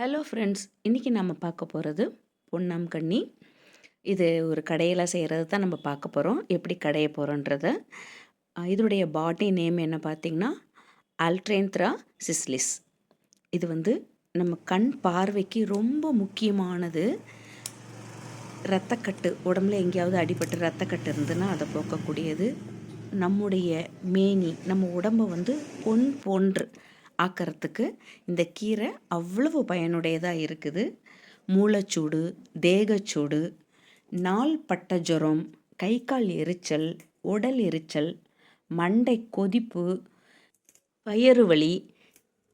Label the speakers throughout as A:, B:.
A: Hello friends இன்றைக்கி நம்ம பார்க்க போகிறது பொன்னாங்கண்ணி இது ஒரு கடையில் செய்கிறது தான் நம்ம பார்க்க போகிறோம் எப்படி கடைய போகிறோன்றத இதனுடைய பாட்டி நேம் என்ன பார்த்தீங்கன்னா அல்ட்ரேந்த்ரா சிஸ்லிஸ் இது வந்து நம்ம கண் பார்வைக்கு ரொம்ப முக்கியமானது. இரத்தக்கட்டு உடம்புல எங்கேயாவது அடிபட்டு இரத்தக்கட்டு இருந்ததுன்னா அதை போக்கக்கூடியது. நம்முடைய மேனி நம்ம உடம்பை வந்து பொன் போன்று ஆக்கிறதுக்கு இந்த கீரை அவ்வளவு பயனுடையதாக இருக்குது. மூளைச்சூடு தேகச்சூடு நாள் பட்ட ஜுரம் கை கால் எரிச்சல் உடல் எரிச்சல் மண்டை கொதிப்பு வயிறு வலி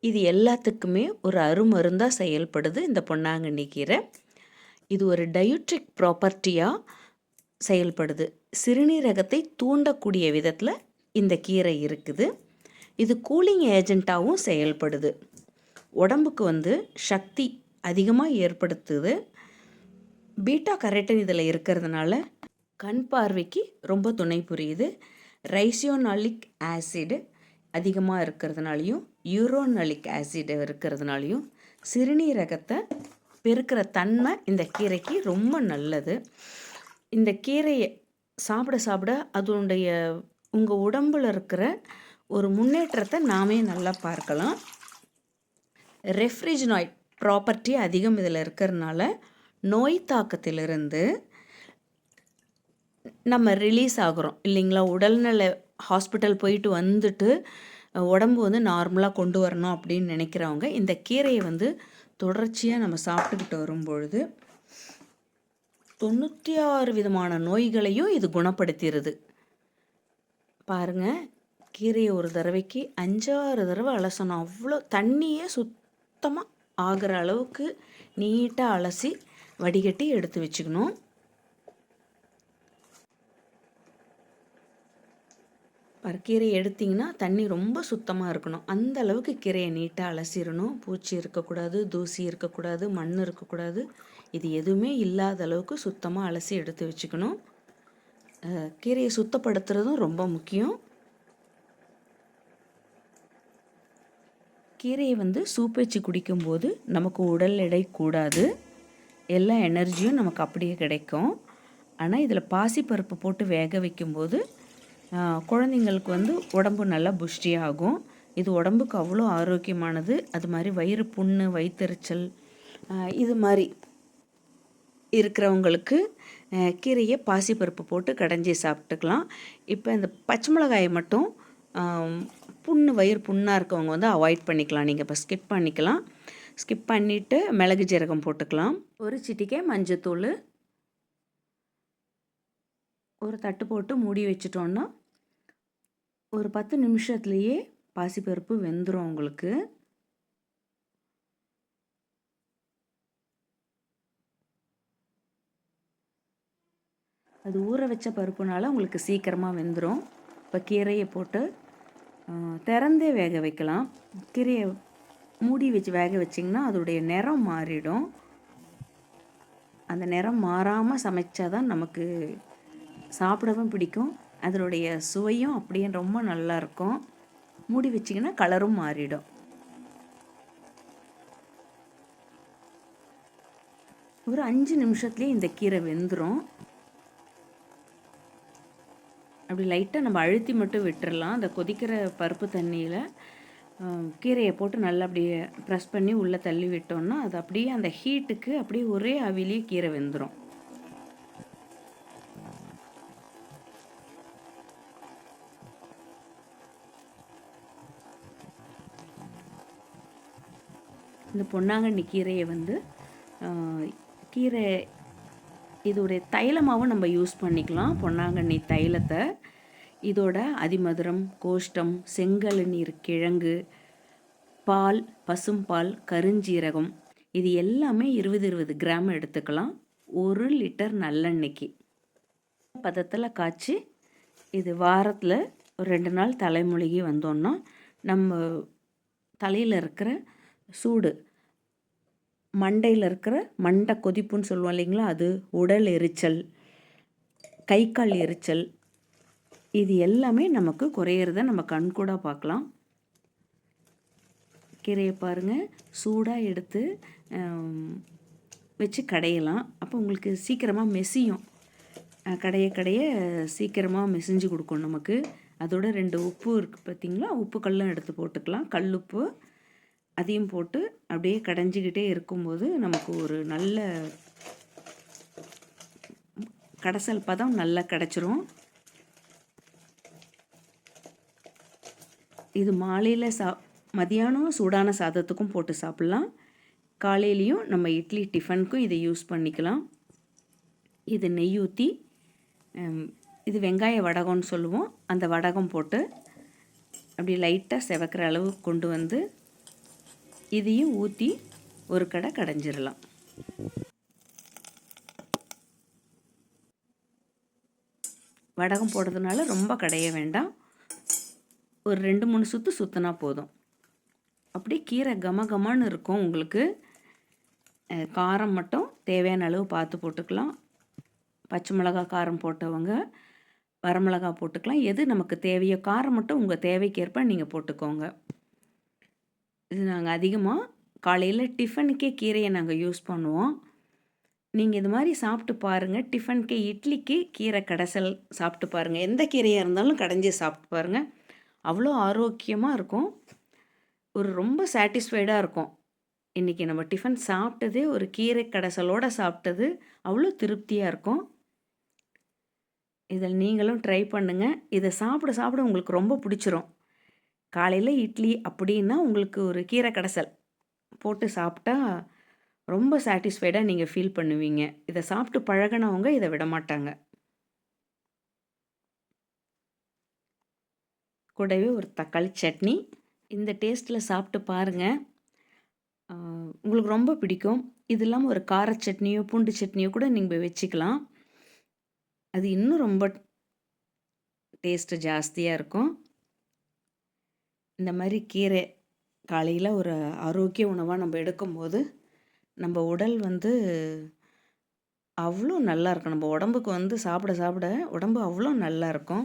A: இது எல்லாத்துக்குமே ஒரு அருமருந்தாக செயல்படுது இந்த பொன்னாங்கண்ணி கீரை. இது ஒரு டயூட்ரிக் ப்ராப்பர்ட்டியாக செயல்படுது. சிறுநீரகத்தை தூண்டக்கூடிய விதத்தில் இந்த கீரை இருக்குது. இது கூலிங் ஏஜெண்ட்டாகவும் செயல்படுது. உடம்புக்கு வந்து சக்தி அதிகமாக ஏற்படுத்துது. பீட்டா கரெக்டன் இதில் இருக்கிறதுனால கண் பார்வைக்கு ரொம்ப துணை புரியுது. ரைசியோனாலிக் ஆசிடு அதிகமாக இருக்கிறதுனாலையும் யூரோனாலிக் ஆசிட் இருக்கிறதுனாலையும் சிறுநீரகத்தை பெருக்கிற தன்மை இந்த கீரைக்கு ரொம்ப நல்லது. இந்த கீரையை சாப்பிட சாப்பிட அதனுடைய உங்கள் உடம்பில் இருக்கிற ஒரு முன்னேற்றத்தை நாமே நல்லா பார்க்கலாம். ரெஃப்ரிஜினாய்ட் ப்ராப்பர்ட்டி அதிகம் இதில் இருக்கிறதுனால நோய் தாக்கத்திலிருந்து நம்ம ரிலீஸ் ஆகிறோம். இல்லைங்களா? உடல்நல ஹாஸ்பிட்டல் போயிட்டு வந்துட்டு உடம்பு வந்து நார்மலாக கொண்டு வரணும் அப்படின்னு நினைக்கிறவங்க இந்த கீரையை வந்து தொடர்ச்சியாக நம்ம சாப்பிட்டுக்கிட்டு வரும்பொழுது தொண்ணூற்றி ஆறு விதமான நோய்களையும் இது குணப்படுத்திடுது பாருங்கள் கீரையை ஒரு தடவைக்கு அஞ்சாறு தடவை அலசணும். அவ்வளோ தண்ணியே சுத்தமாக ஆகிற அளவுக்கு நீட்டாக அலசி வடிகட்டி எடுத்து வச்சுக்கணும். கீரையை எடுத்திங்கன்னா தண்ணி ரொம்ப சுத்தமாக இருக்கணும். அந்த அளவுக்கு கீரையை நீட்டாக அலசிடணும். பூச்சி இருக்கக்கூடாது தூசி இருக்கக்கூடாது மண் இருக்கக்கூடாது. இது எதுவுமே இல்லாத அளவுக்கு சுத்தமாக அலசி எடுத்து வச்சுக்கணும். கீரையை சுத்தப்படுத்துறதும் ரொம்ப முக்கியம். கீரையை வந்து சூப் வச்சு குடிக்கும்போது நமக்கு உடல் எடை கூடாது. எல்லா எனர்ஜியும் நமக்கு அப்படியே கிடைக்கும். ஆனால் இதில் பாசிப்பருப்பு போட்டு வேக வைக்கும்போது குழந்தைங்களுக்கு வந்து உடம்பு நல்லா புஷ்டியாகும் இது உடம்புக்கு அவ்வளோ ஆரோக்கியமானது. அது மாதிரி வயிறு புண்ணு வயிற்றுச்சல் இது மாதிரி இருக்கிறவங்களுக்கு கீரையை பாசிப்பருப்பு போட்டு கடைஞ்சி சாப்பிட்டுக்கலாம். இப்போ இந்த பச்சை மிளகாயை மட்டும் புண்ணு வயிறு புண்ணாக இருக்கவங்க வந்து அவாய்ட் பண்ணிக்கலாம். நீங்கள் இப்போ ஸ்கிப் பண்ணிக்கலாம். ஸ்கிப் பண்ணிவிட்டு மிளகு ஜீரகம் போட்டுக்கலாம். ஒரு சிட்டிக்கே மஞ்சத்தூள் ஒரு தட்டு போட்டு மூடி வச்சிட்டோன்னா ஒரு பத்து நிமிஷத்துலேயே பாசிப்பருப்பு வெந்துடும் உங்களுக்கு. அது ஊற வச்ச பருப்புனால உங்களுக்கு சீக்கிரமாக வெந்துடும் இப்போ கீரையை போட்டு திறந்தே வேக வைக்கலாம். கீரையை மூடி வச்சு வேக வச்சிங்கன்னா அதோடைய நிறம் மாறிடும். அந்த நிறம் மாறாமல் சமைச்சா தான் நமக்கு சாப்பிடவும் பிடிக்கும். அதனுடைய சுவையும் அப்படியே ரொம்ப நல்லாயிருக்கும் மூடி வச்சிங்கன்னா கலரும் மாறிடும். ஒரு அஞ்சு நிமிஷத்துலேயே இந்த கீரை வெந்துடும் அப்படி லைட்டாக நம்ம அழுத்தி மட்டும் விட்டுறலாம். அந்த கொதிக்கிற பருப்பு தண்ணியில் கீரையை போட்டு நல்லா அப்படியே ப்ரெஸ் பண்ணி உள்ளே தள்ளி விட்டோம்னா அது அப்படியே அந்த ஹீட்டுக்கு அப்படியே ஒரே அவிலேயே கீரை வெந்துடும் இந்த பொன்னாங்கண்ணி கீரையை வந்து கீரை இதோடைய தைலமாகவும் நம்ம யூஸ் பண்ணிக்கலாம். பொன்னாங்கண்ணி தைலத்தை. இதோட அதிமதுரம் கோஷ்டம் செங்கல் நீர் கிழங்கு பால் பசும்பால் கருஞ்சீரகம். இது எல்லாமே இருபது இருபது கிராம் எடுத்துக்கலாம். ஒரு லிட்டர் நல்லெண்ணெய்க்கு. பதத்தில் காய்ச்சி இது வாரத்தில் ஒரு ரெண்டு நாள் தலைமொழிகி வந்தோன்னா நம்ம தலையில் இருக்கிற சூடு மண்டையில் இருக்கிற மண்டை கொதிப்புன்னு சொல்லுவோம் இல்லைங்களா? அது உடல் எரிச்சல் கை கால் எரிச்சல் இது எல்லாமே நமக்கு குறையிறத நம்ம கண்கூடாக பார்க்கலாம். கீரையை பாருங்கள் சூடாக எடுத்து வச்சு கடையலாம். அப்போ உங்களுக்கு சீக்கிரமாக மெசியும். கடைய கடைய சீக்கிரமாக மெசிஞ்சு கொடுக்கும் நமக்கு. அதோட ரெண்டு உப்பு இருக்குது பார்த்தீங்களா உப்பு கல்லும் எடுத்து போட்டுக்கலாம். கல்லுப்பு அதையும் போட்டு அப்படியே கடைஞ்சிக்கிட்டே இருக்கும்போது நமக்கு ஒரு நல்ல கடைசல் பதம் நல்லா கிடச்சிரும். இது மாலையில் சா மதியானம் சூடான சாதத்துக்கும் போட்டு சாப்பிட்லாம். காலையிலையும் நம்ம இட்லி டிஃபனுக்கும் இதை யூஸ் பண்ணிக்கலாம். இது நெய் ஊற்றி இது வெங்காய வடகம்னு சொல்லுவோம். அந்த வடகம் போட்டு அப்படி லைட்டாக செவக்கிற அளவு கொண்டு வந்து இதையும் ஊற்றி ஒரு கடை கடைஞ்சிடலாம். வடகம் போடுறதுனால ரொம்ப கடைய வேண்டாம். ஒரு ரெண்டு மூணு சுற்று சுற்றினா போதும். அப்படியே கீரை கம கமான்னு இருக்கும் உங்களுக்கு. காரம் மட்டும் தேவையான அளவு பார்த்து போட்டுக்கலாம். பச்சை மிளகா காரம் போட்டவங்க வரமிளகா போட்டுக்கலாம். எது நமக்கு தேவையோ காரம் மட்டும் உங்கள் தேவைக்கேற்ப நீங்கள் போட்டுக்கோங்க. இது நாங்கள் அதிகமாக காலையில் டிஃபனுக்கே கீரையை நாங்கள் யூஸ் பண்ணுவோம். நீங்கள் இது மாதிரி சாப்பிட்டு பாருங்கள் டிஃபனுக்கு இட்லிக்கு கீரை கடைசல் சாப்பிட்டு பாருங்கள் எந்த கீரையாக இருந்தாலும் கடைஞ்சி சாப்பிட்டு பாருங்கள் அவ்வளோ ஆரோக்கியமாக இருக்கும். ஒரு ரொம்ப சாட்டிஸ்ஃபைடாக இருக்கும். இன்றைக்கி நம்ம டிஃபன் சாப்பிட்டதே ஒரு கீரை கடைசலோடு சாப்பிட்டது. அவ்வளோ திருப்தியாக இருக்கும். இதில் நீங்களும் ட்ரை பண்ணுங்கள் இதை சாப்பிட சாப்பிட உங்களுக்கு ரொம்ப பிடிச்சிரும். காலையில் இட்லி அப்படின்னா உங்களுக்கு ஒரு கீரை கடைசல். போட்டு சாப்பிட்டா ரொம்ப சாட்டிஸ்ஃபைடாக நீங்கள் ஃபீல் பண்ணுவீங்க. இதை சாப்பிட்டு பழகினவங்க இதை விட மாட்டாங்க. கூடவே ஒரு தக்காளி சட்னி. இந்த டேஸ்ட்டில் சாப்பிட்டு பாருங்கள் உங்களுக்கு ரொம்ப பிடிக்கும். இது இல்லாமல் ஒரு கார சட்னியோ பூண்டு சட்னியோ கூட நீங்கள் வச்சுக்கலாம். அது இன்னும் ரொம்ப டேஸ்ட்டு ஜாஸ்தியாக இருக்கும். இந்த மாதிரி கீரை காலையில் ஒரு ஆரோக்கிய உணவாக நம்ம எடுக்கும்போது நம்ம உடல் வந்து அவ்வளோ நல்லா இருக்கும். நம்ம உடம்புக்கு வந்து சாப்பிட சாப்பிட உடம்பு அவ்வளோ நல்லா இருக்கும்.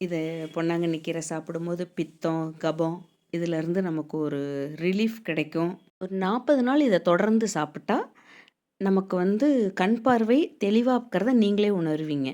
A: இது பொன்னாங்கண்ணி கீரை சாப்பிடும்போது பித்தம் கபம் இதிலேருந்து நமக்கு ஒரு ரிலீஃப் கிடைக்கும். ஒரு நாற்பது நாள் இதை தொடர்ந்து சாப்பிட்டா நமக்கு வந்து கண் பார்வை தெளிவாக்கிறத நீங்களே உணர்வீங்க.